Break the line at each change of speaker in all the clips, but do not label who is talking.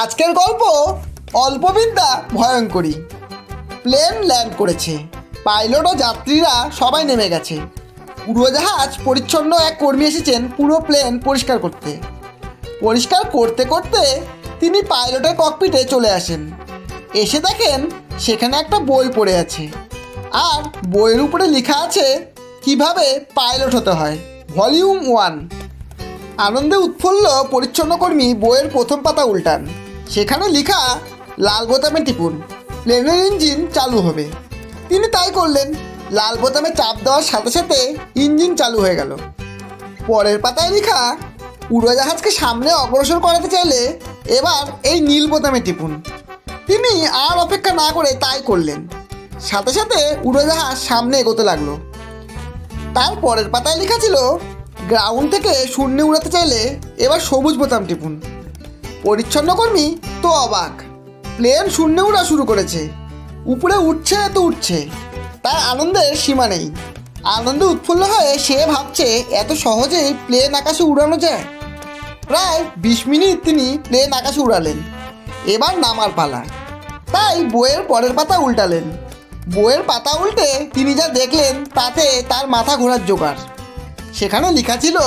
আজকের গল্প অল্পবিদ্যা ভয়ঙ্করী। প্লেন ল্যান্ড করেছে। পাইলট ও যাত্রীরা সবাই নেমে গেছে। উড়োজাহাজ পরিচ্ছন্ন এক কর্মী এসেছেন পুরো প্লেন পরিষ্কার করতে। পরিষ্কার করতে করতে তিনি পাইলটের ককপিটে চলে আসেন। এসে দেখেন সেখানে একটা বই পড়ে আছে। আর বইয়ের উপরে লেখা আছে, কীভাবে পাইলট হতে হয়? Volume one. আনন্দে উৎফুল্ল পরিচ্ছন্ন কর্মী বইয়ের প্রথম পাতা উল্টান। সেখানে লেখা, লাল বোতামে টিপুন প্লেনের ইঞ্জিন চালু হবে। তিনি তাই করলেন। লাল বোতামে চাপ দেওয়ার সাথে সাথে ইঞ্জিন চালু হয়ে গেল। পরের পাতায় লেখা, উড়োজাহাজকে সামনে অগ্রসর করাতে চাইলে এবার এই নীল বোতামে টিপুন। তিনি আর অপেক্ষা না করে তাই করলেন। সাথে সাথে উড়োজাহাজ সামনে এগোতে লাগল। তার পরের পাতায় লেখা ছিল, গ্রাউন্ড থেকে শূন্যে উড়াতে চাইলে এবার সবুজ বোতাম টিপুন। পরিচ্ছন্ন কর্মী? তো অবাক। প্লেন শূন্যে উড়া শুরু করেছে। উপরে উঠছে তো উঠছে। তার আনন্দের সীমা নেই। আনন্দে উৎফুল্ল হয়ে সে ভাবছে, এত সহজেই প্লেন আকাশে উড়ানো যায়? প্রায় বিশ মিনিট তিনি প্লেন আকাশে উড়ালেন। এবার নামার পালা। তাই বইয়ের পরের পাতা উল্টালেন। বইয়ের পাতা উল্টে তিনি যা দেখলেন, তাতে তার মাথা ঘোরার জোগাড়। সেখানে লেখা ছিল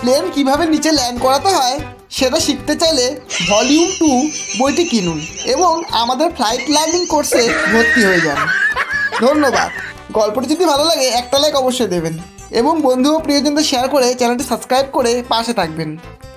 প্লেন কীভাবে নিচে ল্যান্ড করাতে হয় সেটা শিখতে চাইলে ভলিউম টু বইটি কিনুন এবং আমাদের ফ্লাইট লার্নিং কোর্সে ভর্তি হয়ে যান। ধন্যবাদ। গল্পটি যদি ভালো লাগে, একটা লাইক অবশ্যই দেবেন। এবং বন্ধু ও প্রিয়জনদের শেয়ার করে চ্যানেলটি সাবস্ক্রাইব করে পাশে থাকবেন।